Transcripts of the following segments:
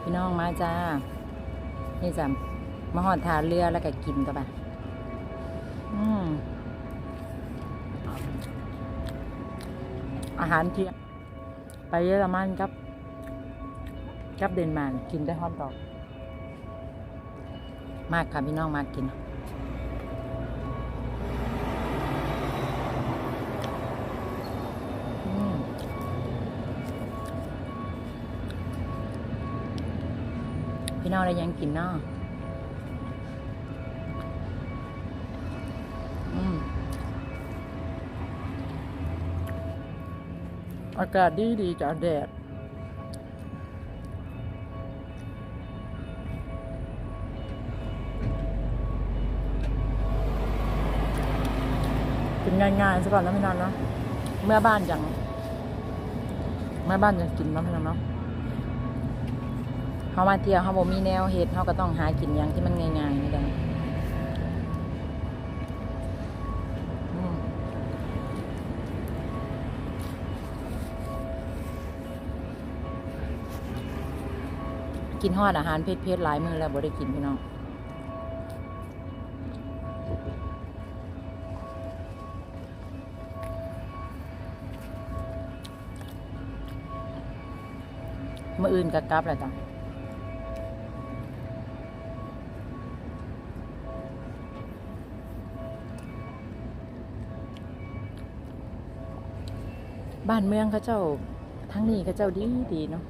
พี่น้องมาจ้า นี่จ้ะมาหอดทาเรือแล้วก็กินตัวไปอืมอาหารเที่ยงไปเยอรมันครับกับเดนมาร์กกินได้ฮอตดอก มากค่ะพี่น้องมากกิน พี่น้องอะไรยังกินเนาะอืมอากาศดีดีจ้ะแดดกินง่ายๆซะก่อนนะพี่น้องนะเมื่อบ้านยังเมื่อบ้านยังกินนะพี่น้องเนาะ เขามาเที่ยวเขาบ่มีแนวเฮ็ดเขาก็ต้องหากินอย่างที่มันง่ายๆนี่แหละกินฮอดอาหารเผ็ดๆหลายมือแล้วบ่ได้กินพี่น้องมื่ออื่นก็กลับแล้วจ้ะ บ้านเมืองเขาเจ้าทั้งนี้เขาเจ้าดีดีเนาะ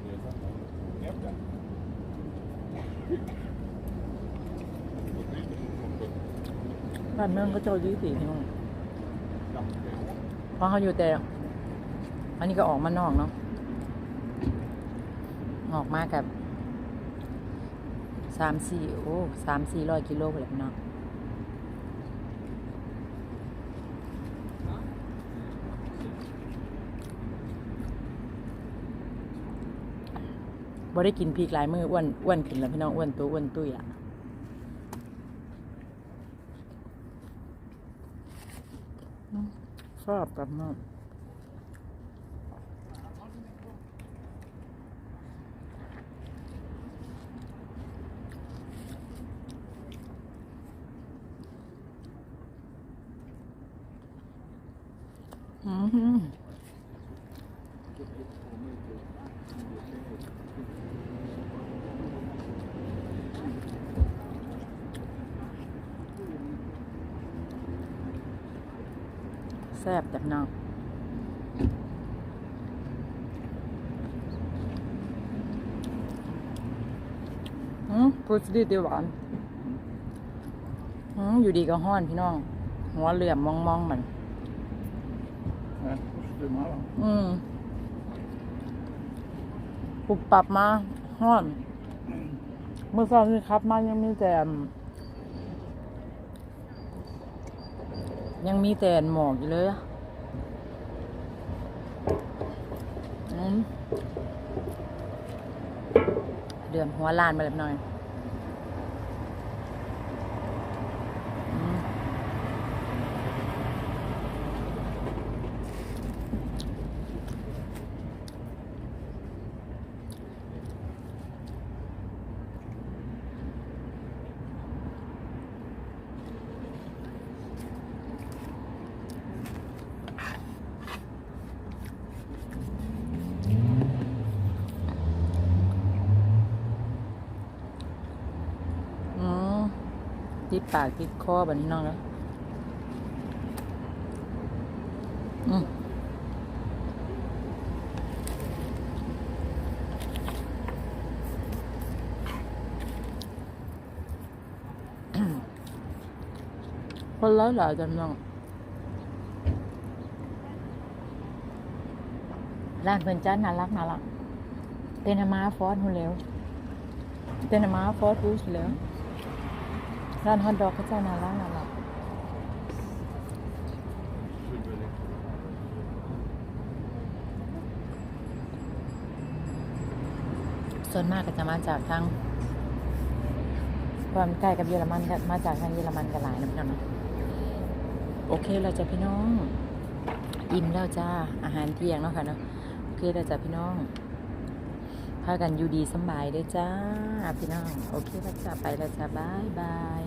บ้านเมืองเขาเจ้าดีดีพี่น้องเพราะเขาอยู่แต่ อันนี้ก็ออกมานอกเนาะออกมากับสามสี่โอ้สามสี่ร้อยกิโลเลยพี่น้อง บ่ได้กินพริกหลายมืออ้วนอ้วนขึ้นแล้วพี่น้องอ้วนตัวอ้วนตุ้ยอะชอบกับมากอือหือ แซ่บจับน้องอืมพูดดีดีหวานอืมอยู่ดีก็ห้อนพี่น้อง หัวเหลื่อมมองมองๆมัน Ja, kost het maar. อืม ปุบปรับมาห้อน เมื่อเช้านี้ครับมายังมีแต่ยังมีแต่หมอกอยู่เลยอะอืมเดือมหัวลานมาเล็กน้อยอืม อืม ติดปากติดคอแบบนี้น้องแล้วอืมคนร้ายหลายจังน้องร้านเพิ่อนจ้าน่ารักน่ารักเตนมาฟอสหุ่นเร็วเตนมาฟอสรู้สิแล้ว ร้านฮอทดอกเขาเจ้าน่ารักน่ารักส่วนมากก็จะมาจากทางความใกล้กับเยอรมันก็มาจากทางเยอรมันกันหลายนะพี่น้องเนาะโอเคเราจะพี่น้อง อิ่มแล้วจ้าอาหารเที่ยงเนาะค่ะเนาะโอเคเราจะพี่น้อง พากันอยู่ดีสบายด้วยจ้า พี่น้อง โอเคแล้วจ้าไปแล้วจ้าบายบาย